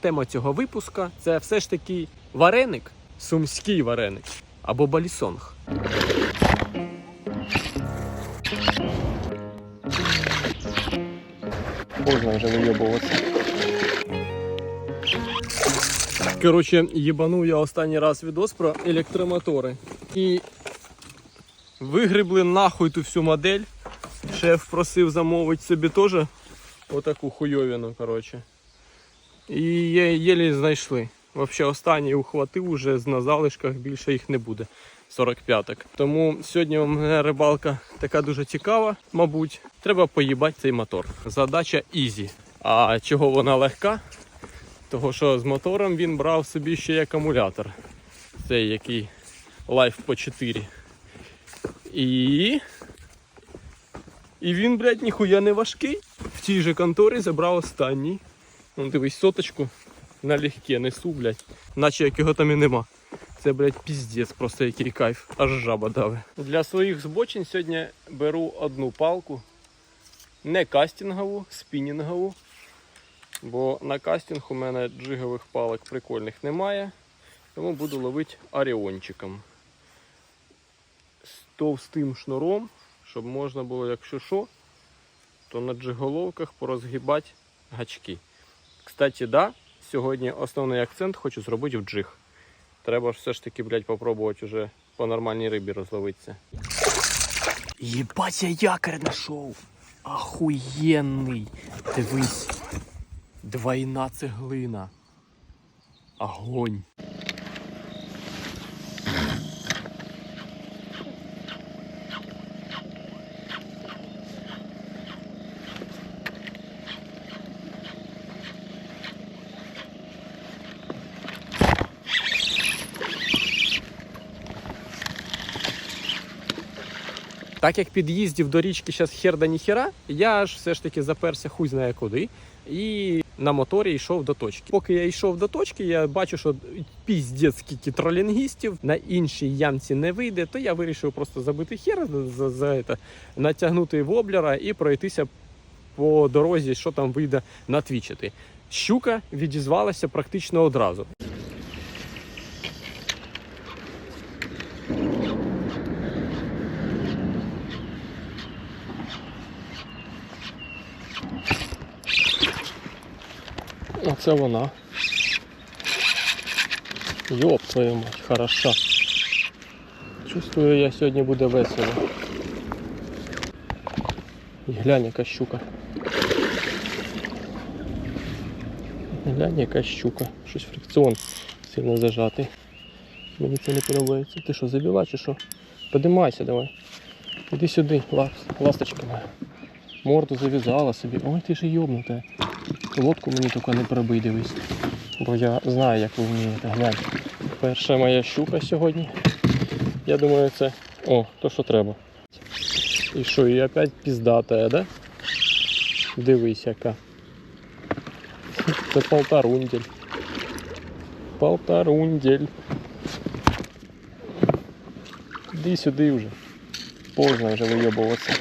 Тема цього випуска це все ж таки вареник, сумський вареник або балісонг. Поздно вже вийобуватися. Коротше, їбанув я останній раз відос про електромотори. І вигрібли нахуй ту всю модель. Шеф просив замовити собі теж отаку хуйовину, коротше. І є- єлі знайшли. Взагалі останній ухватив уже на залишках, більше їх не буде. 45-ок. Тому сьогодні у мене рибалка така дуже цікава, мабуть. Треба поїбати цей мотор. Задача ізі. А чого вона легка? Того що з мотором він брав собі ще й акумулятор. Цей який Life по 4. І. І він, блядь, ніхуя не важкий. В тій же конторі забрав останній. Ну, дивись, соточку налегке несу, блядь. Наче як його там і нема. Це, блядь, піздець, просто який кайф. Аж жаба дави. Для своїх збочин сьогодні беру одну палку. Не кастингову, спінінгову. Бо на кастинг у мене джигових палок прикольних немає. Тому буду ловити аріончиком. З товстим шнуром, щоб можна було, якщо що, то на джиголовках порозгибати гачки. Кстати, да, сьогодні основний акцент хочу зробити в джиг. Треба ж все ж таки, блядь, попробувати вже по нормальній рибі розловитися. Єбать, я якорь знайшов. Ахуєнний. Дивись. Двойна цеглина. Огонь. Так як під'їздів до річки зараз хер да ніхера, я ж все ж таки заперся хуй знає куди. І на моторі йшов до точки. Поки я йшов до точки, я бачу, що піздець скільки тролінгістів на іншій ямці не вийде, то я вирішив просто забити хер за, за це, натягнути воблера і пройтися по дорозі, що там вийде натвічити. Щука відізвалася практично одразу. Оце вона. Йоп твою мать, хороша. Чувствую, я сьогодні буде весело. І глянь, яка щука. Глянь, яка щука. Щось фрикціон сильно зажатий. Мені це не подобається. Ти що, забіла чи що? Подимайся давай. Іди сюди, лас, ласточка моя. Морду зав'язала собі. Ой, ти ж йобнута. Лодку мені тільки не пробий, дивись. Бо я знаю, як ви вмієте. Глянь. Перша моя щука сьогодні. Я думаю, це. О, то що треба. І що, і опять піздата, да? Дивись яка. Це полторундель. Полторундель. Іди сюди вже. Поздно вже вийобуватися.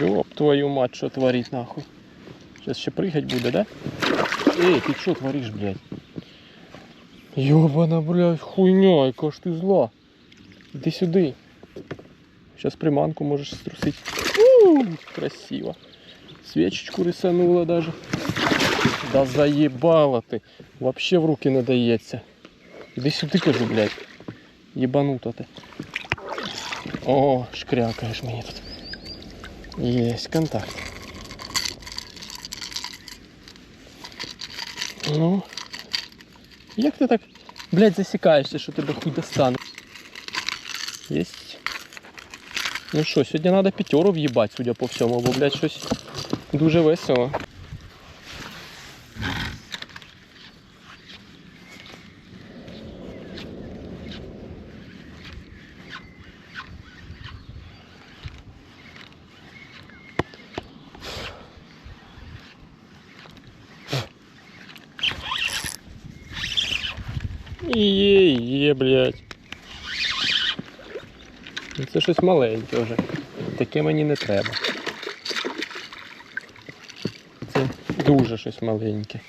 Ёб твою мать, що творить нахуй. Сейчас ще прыгать буде, да? Эй, ты что творишь, блядь? Ёбана, блядь, хуйня, яка ж ти зла. Іди сюди. Сейчас приманку можеш струсить. У, красиво. Свечечку рисанула даже. Да заебала ты. Вообще в руки не дається. Іди сюди, кажу, блядь. Єбанута ти. О, шкрякаєш мені тут. Есть контакт. Ну. Як ти так, блядь, засікаєшся, що тебе хуй достане? Єсть. Ну що, сьогодні треба п'ятеру в'їбати, судя по всьому, бо, блядь, щось дуже весело. це щось маленьке вже. Таке мені не треба. Це дуже щось маленьке.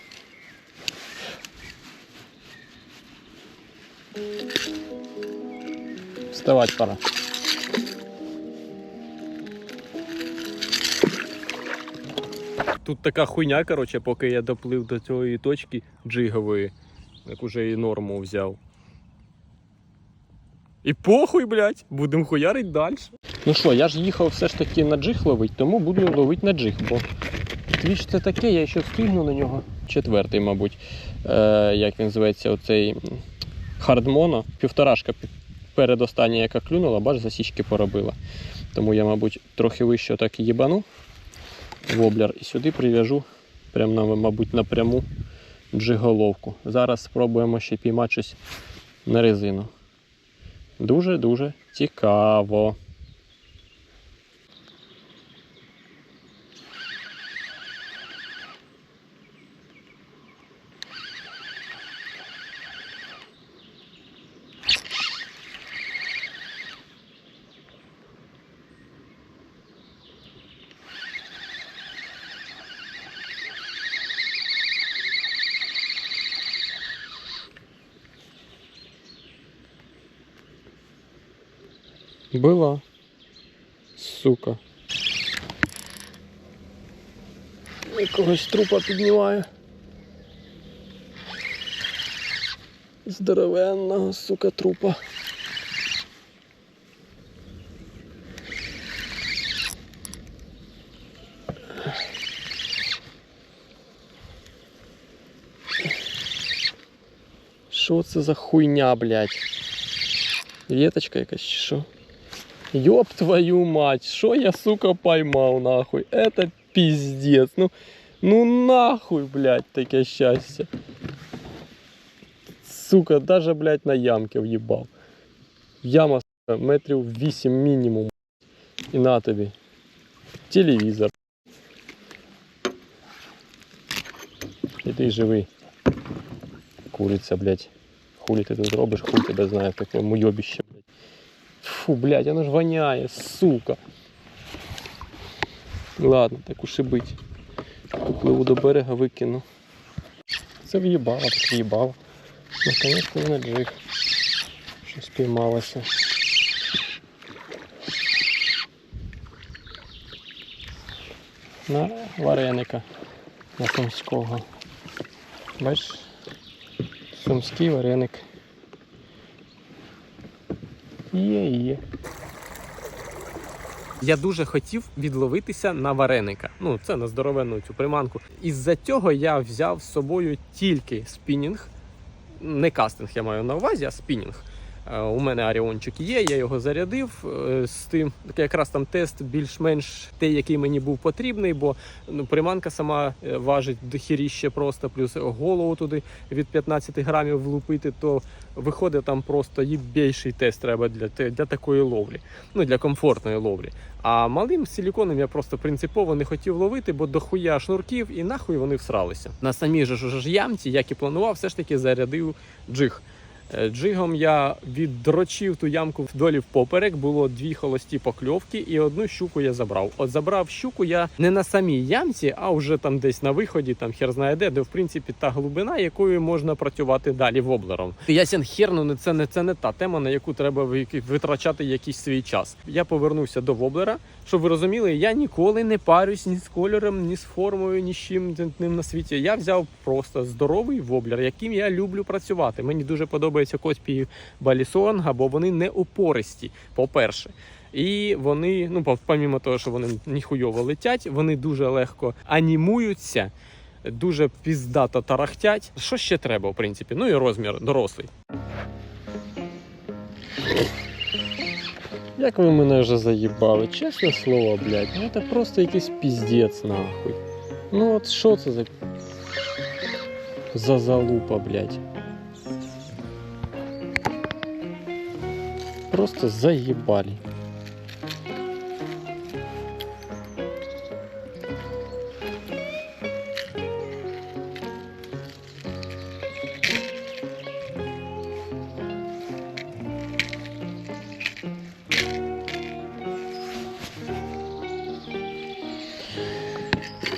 Вставать пора. Тут така хуйня, коротше, поки я доплив до цієї точки джигової, як уже і норму взяв. І похуй, блядь, будемо хуярить далі. Ну що, я ж їхав все ж таки на джиг ловить, тому буду ловити на джиг, бо твіч це таке, я ще встигну на нього. Четвертий, мабуть. Е, як він зветься, оцей хардмоно. Півторашка передостання, яка клюнула, бач, засічки поробила. Тому я, мабуть, трохи вище так їбану воблер і сюди прив'яжу, прям мабуть, напряму джиголовку. Зараз спробуємо ще піймати щось на резину. Дуже-дуже цікаво. Была. Сука. Якогось трупа піднімаю. Здоровенного, сука, трупа. Що це за хуйня, блядь? Веточка якась чи що? Ёб твою мать, что я, сука, поймал, нахуй? Это пиздец. Ну, ну нахуй, блядь, таке счастье. Сука, даже, блядь, на ямке в'їбав. Яма, сука, метрів 8 мінімум. І на тобі. Телевізор. Іди живий. Куриця, блядь. Хулі ти тут робиш, хуй тебе знає в такому йобіще, блядь. Фу, блядь, оно ж воняє, сука. Ладно, так уж і бить. Попливу до берега викину. Це в'їбало, так в'їбав. Ну, звісно, на джиг. Що спіймалося. На вареника. На сумського. Бачиш? Сумський вареник. Є, є. Я дуже хотів відловитися на вареника. Ну, це на здоровенну цю приманку. Із-за цього я взяв з собою тільки спінінг. Не кастинг я маю на увазі, а спінінг. Е, У мене Аріончик є, я його зарядив е, з тим. Якраз там тест більш-менш той, який мені був потрібний, бо ну, приманка сама е, важить дохіріще просто, плюс голову туди від 15 грамів влупити, то виходить там просто їй більший тест треба для, для такої ловлі, ну для комфортної ловлі. А малим силіконом я просто принципово не хотів ловити, бо дохуя шнурків і нахуй вони всралися. На самій же ж ямці, як і планував, все ж таки зарядив джиг. Е, Джигом я віддрочив ту ямку вдолі впоперек, було дві холості покльовки, і одну щуку я забрав. От забрав щуку я не на самій ямці, а вже там десь на виході, там хер знає де, де в принципі та глибина, якою можна працювати далі воблером. Ясен хер, ну це не це не та тема, на яку треба витрачати якийсь свій час. Я повернувся до воблера. Щоб ви розуміли, я ніколи не парюсь ні з кольором, ні з формою, ні з чим ним на світі. Я взяв просто здоровий воблер, яким я люблю працювати. Мені дуже подобається Коспі Балісонга, бо вони не опористі, по-перше. І вони, ну, помімо того, що вони ніхуйово летять, вони дуже легко анімуються, дуже піздато тарахтять. Що ще треба, в принципі? Ну і розмір дорослий. Як ви мене вже заїбали, чесне слово, блядь, ну це просто якийсь піздець, нахуй. Ну от що це за. За залупа, блядь. Просто заїбали.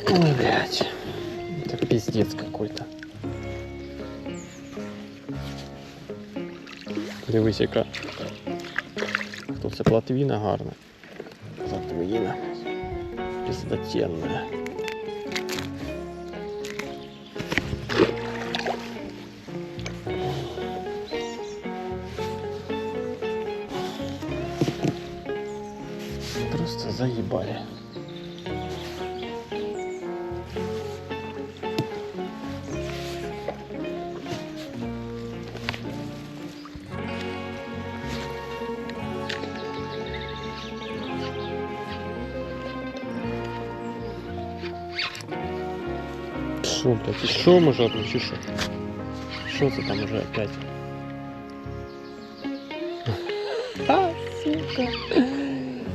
Ой, блядь. Это пиздец какой-то. Дивись, яка. Платвіна гарна. Латвіна. Піздотенна. Просто заебали. Може одну чи що? Що це там уже опять? А, сука.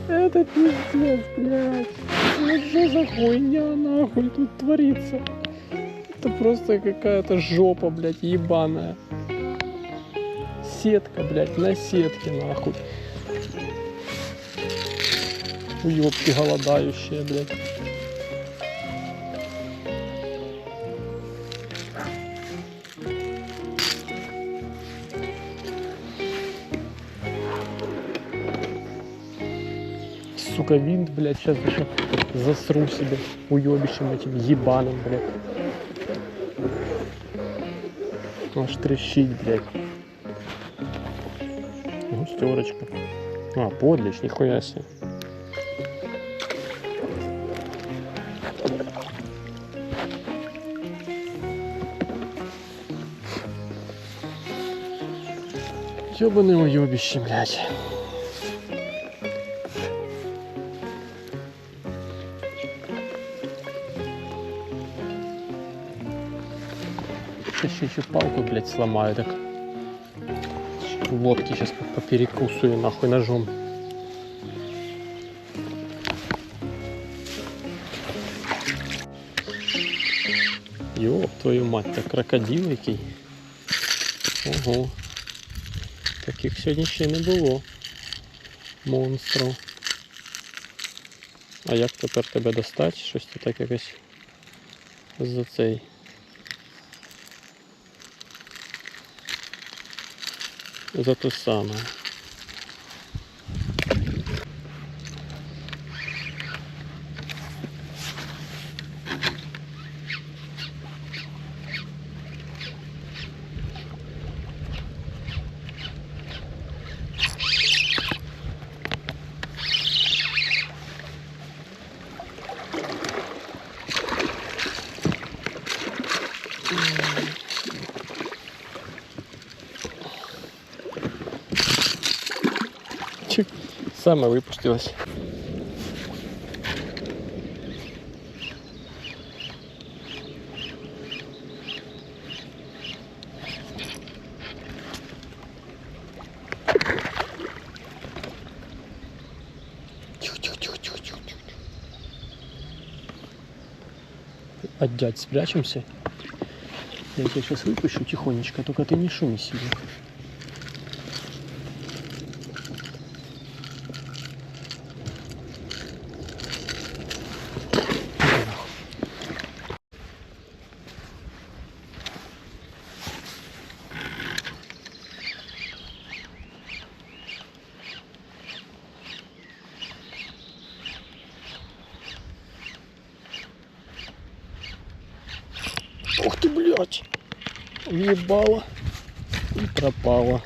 Это пиздец, блядь. Ну что за хуйня нахуй тут творится? Это просто какая-то жопа, блядь, ебаная. Сетка, блядь, на сетке нахуй. Уёбки голодающие, блядь. Сука, винт, блядь, сейчас еще засру себе уебищем этим ебаным, блядь. Аж трещить, блядь. Густерочка. А, подлечь, нихуя себе. Ёбаный уебище, блядь. Еще палку, блядь, сломаю, так. Лодки сейчас поперекусую нахуй ножом. Ёб твою мать, так крокодил який. Ого. Таких сьогодні ще не було. Монстрів. А як тепер тебе достати? Щось ти так якось за цей. За те саме. Випустилась. Тихо-тихо-тихо-тихо-тихо. От дядь спрячемся. Я тебя сейчас выпущу тихонечко, только ты не шуми сильно. Ух ты, блядь! Въебала и пропала.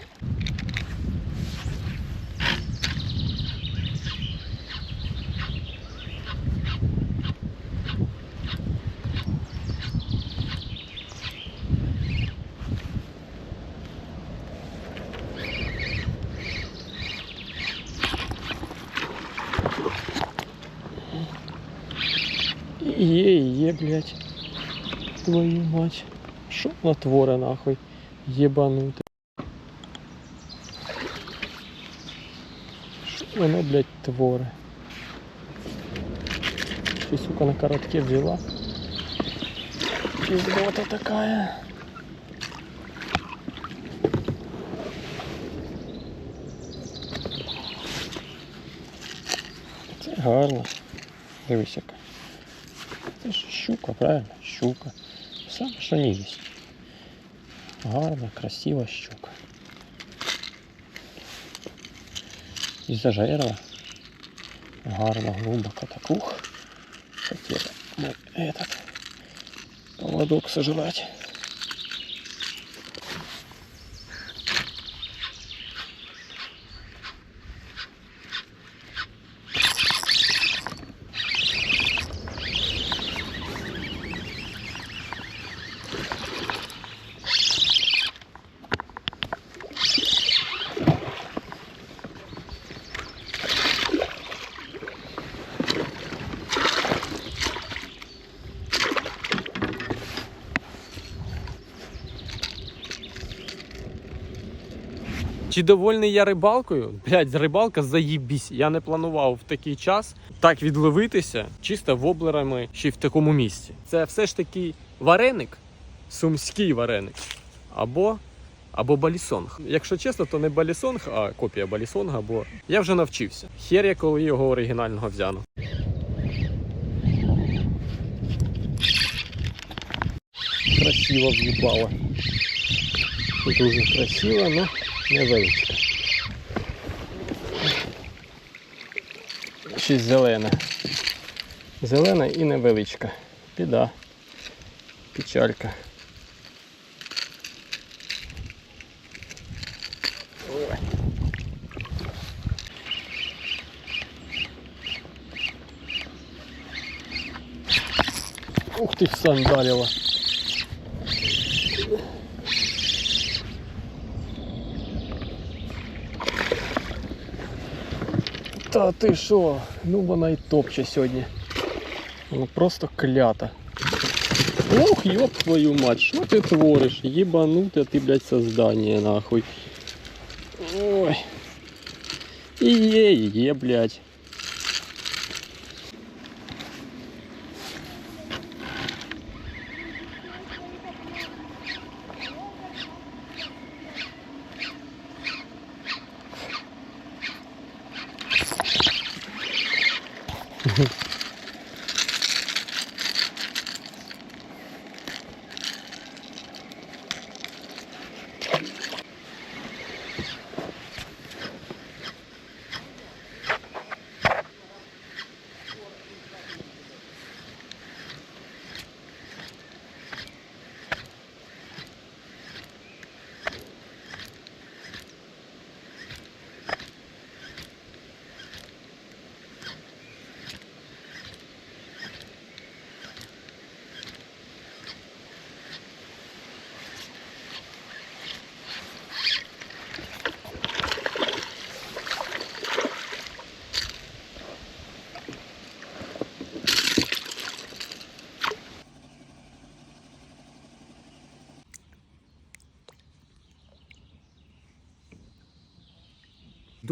Е-е, блядь. Твою мать. Шо на творе нахуй? Єбанути. Шо воно, блядь, творе? Ты, сука, на коротке взяла. Пиздота такая. Це гарно. Дивись яка. Це ж щука, правильно? Щука. все, що не є. Гарна, красива щука. І зажерла. Гарно, глубоко так ух. Хотіли ми этот поводок сожрать. Чи довольний я рибалкою? Блять, рибалка заїбісь. Я не планував в такий час так відловитися чисто воблерами ще й в такому місці. Це все ж таки вареник, сумський вареник. Або, або балісонг. Якщо чесно, то не балісонг, а копія балісонга, бо я вже навчився. Хер я коли його оригінального взяну. Красиво въебало. Дуже красиво, но невеличко. Щось зелене. Зелена і невеличка. Біда. Печалька. Ух ты, сандалила. Та ти що? Ну вона і топче сьогодні. Вона просто клята. Ох, ёб твою мать, що ти твориш? Єбануте ти, блядь, создание, нахуй. Ой. І є, і є, блядь.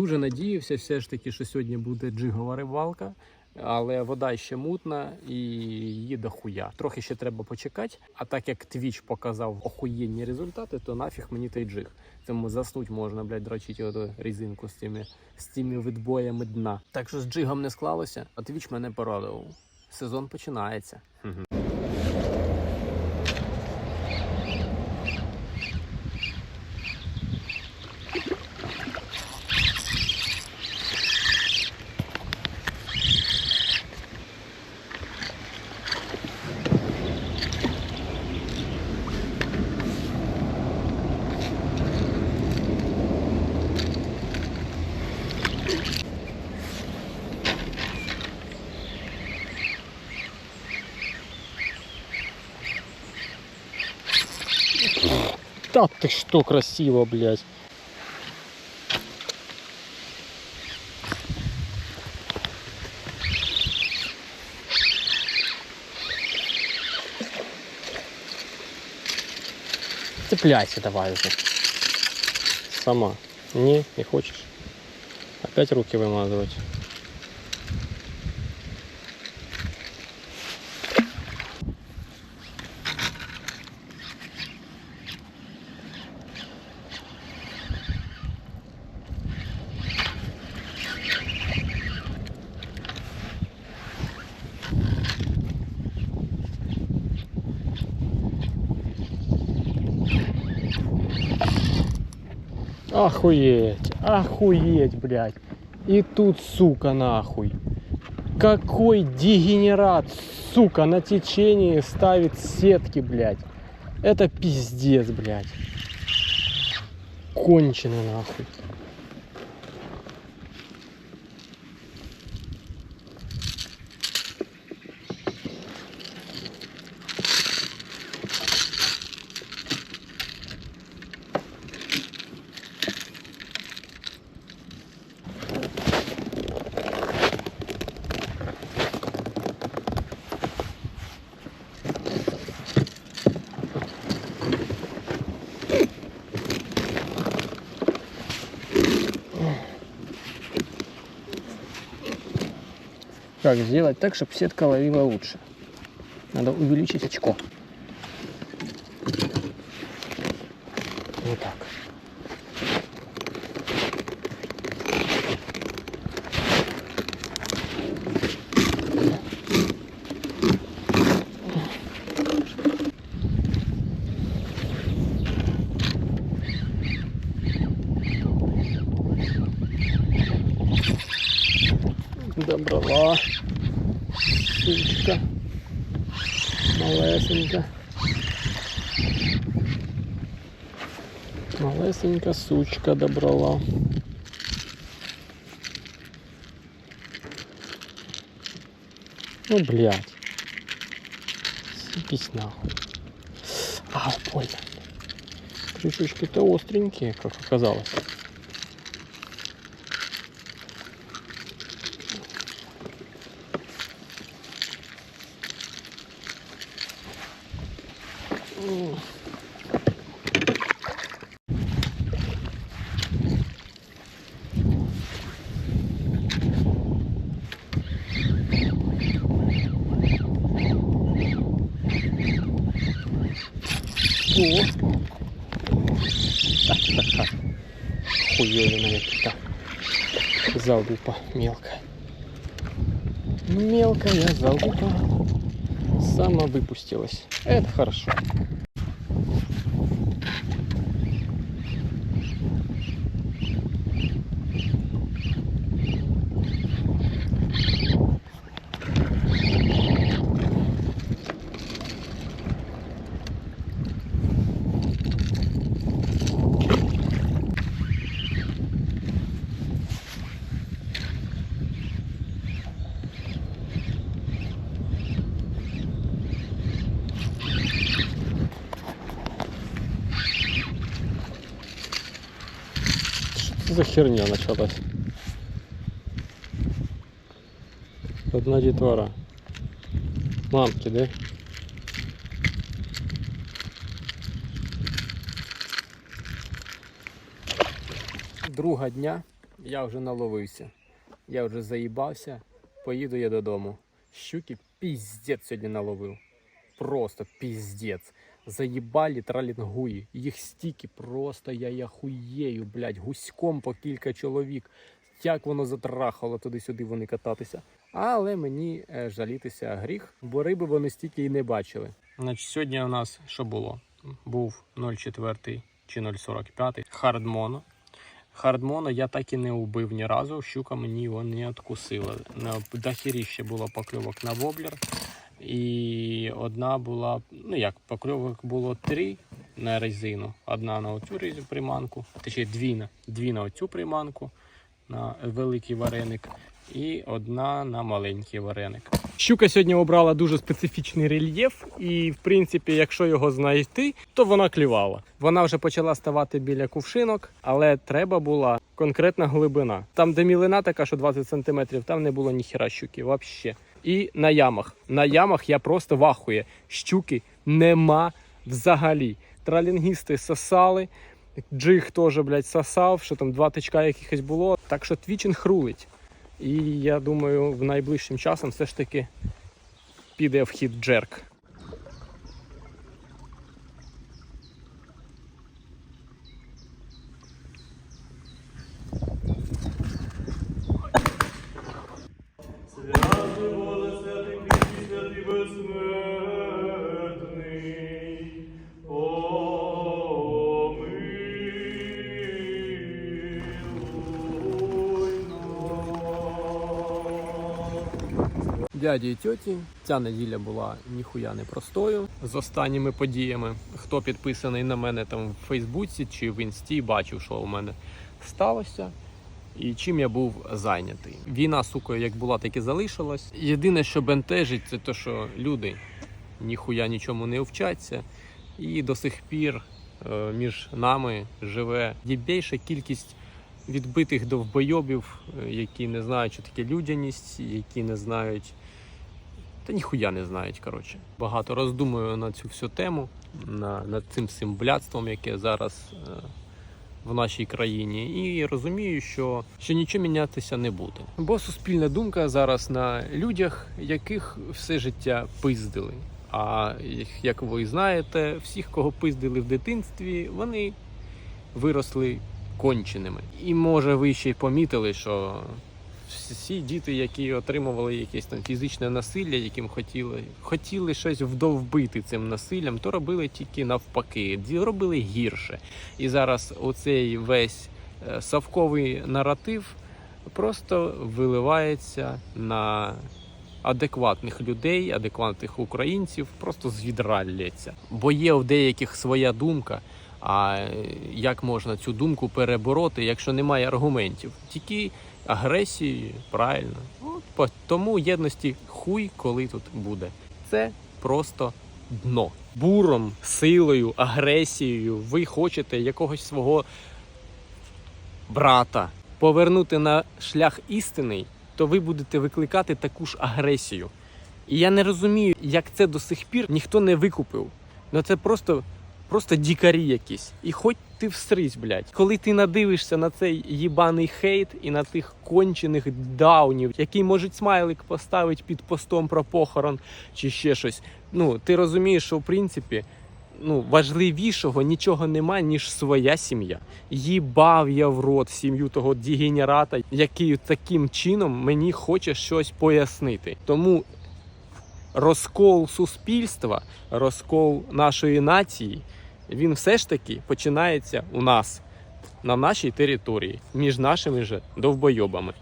Дуже надіявся, все ж таки, що сьогодні буде джигова рибалка, але вода ще мутна і її дохуя. Трохи ще треба почекати. А так як твіч показав охуєнні результати, то нафіг мені той джиг. Тому заснуть можна, блядь, дрочити оту резинку з тими, з тими відбоями дна. Так що з джигом не склалося, а твіч мене порадував. Сезон починається. Та ти що красиво, блядь. Цепляйся давай уже. Сама. Не, не хочешь? Опять руки вымазывать. Охуеть, охуеть, блядь. И тут, сука, нахуй. Какой дегенерат, сука, на течении ставит сетки, блядь. Это пиздец, блядь. Конченый нахуй. Как сделать так, чтобы сетка ловила лучше? Надо увеличить очко. Сучка добрала. Ну, блядь. Сипись нахуй. А, больно. Крючочки-то остренькие, как оказалось. Залупа мелкая. Мелкая залупа сама выпустилась. Это хорошо. За херня началась? Одна детвора. Мамки, да? Друга дня я вже наловився. Я вже заїбався, поїду я додому. Щуки піздець сьогодні наловив. Просто піздець. Заїбалі тралінгуї. Їх стільки просто я я хуєю, блядь, гуськом по кілька чоловік. Як воно затрахало туди-сюди вони кататися. Але мені е, жалітися гріх, бо риби вони стільки і не бачили. Значить, сьогодні у нас що було? Був 0,4 чи 0,45 хардмоно. Хардмоно я так і не убив ні разу. Щука мені його не откусила. Дохіріще було покльовок на воблер. І одна була, ну як, покльовок було три на резину. Одна на оцю резину приманку, точніше дві на, дві на оцю приманку, на великий вареник, і одна на маленький вареник. Щука сьогодні обрала дуже специфічний рельєф, і в принципі, якщо його знайти, то вона клювала. Вона вже почала ставати біля кувшинок, але треба була конкретна глибина. Там, де мілина така, що 20 см, там не було ніхіра щуки, взагалі. І на ямах. На ямах я просто вахує. Щуки нема взагалі. Тралінгісти сосали, джиг теж, блядь, сосав, що там два тичка якихось було. Так що твічинг рулить. І я думаю, в найближчим часом все ж таки піде в хід джерк. Дяді і тьоті. Ця неділя була ніхуя не простою з останніми подіями. Хто підписаний на мене там в Фейсбуці чи в інсті, бачив, що у мене сталося. І чим я був зайнятий. Війна, сука, як була, так і залишилась. Єдине, що бентежить, це те, що люди ніхуя нічому не вчаться, і до сих пір е, між нами живе більша кількість відбитих довбойобів, е, які не знають, що таке людяність, які не знають. Та ніхуя не знають, коротше. Багато роздумую на цю всю тему, на, над цим всім блядством, яке зараз е, в нашій країні, і розумію, що, що нічого мінятися не буде. Бо суспільна думка зараз на людях, яких все життя пиздили. А як ви знаєте, всіх, кого пиздили в дитинстві, вони виросли конченими. І може ви ще й помітили, що всі діти, які отримували якесь там фізичне насилля, яким хотіли, хотіли щось вдовбити цим насиллям, то робили тільки навпаки, робили гірше. І зараз оцей весь е, совковий наратив просто виливається на адекватних людей, адекватних українців, просто з відра лється. Бо є в деяких своя думка. А е, як можна цю думку перебороти, якщо немає аргументів? Тільки агресією, правильно. От тому єдності хуй коли тут буде. Це просто дно. Буром, силою, агресією ви хочете якогось свого брата повернути на шлях істинний, то ви будете викликати таку ж агресію. І я не розумію, як це до сих пір ніхто не викупив. Ну це просто, просто дікарі якісь. І хоч ти всрись, блядь. Коли ти надивишся на цей їбаний хейт і на тих кончених даунів, які можуть смайлик поставити під постом про похорон чи ще щось. Ну, ти розумієш, що в принципі. Ну, важливішого нічого нема, ніж своя сім'я. Їбав я в рот сім'ю того дегенерата, який таким чином мені хоче щось пояснити. Тому розкол суспільства, розкол нашої нації, він все ж таки починається у нас на нашій території між нашими же довбойобами.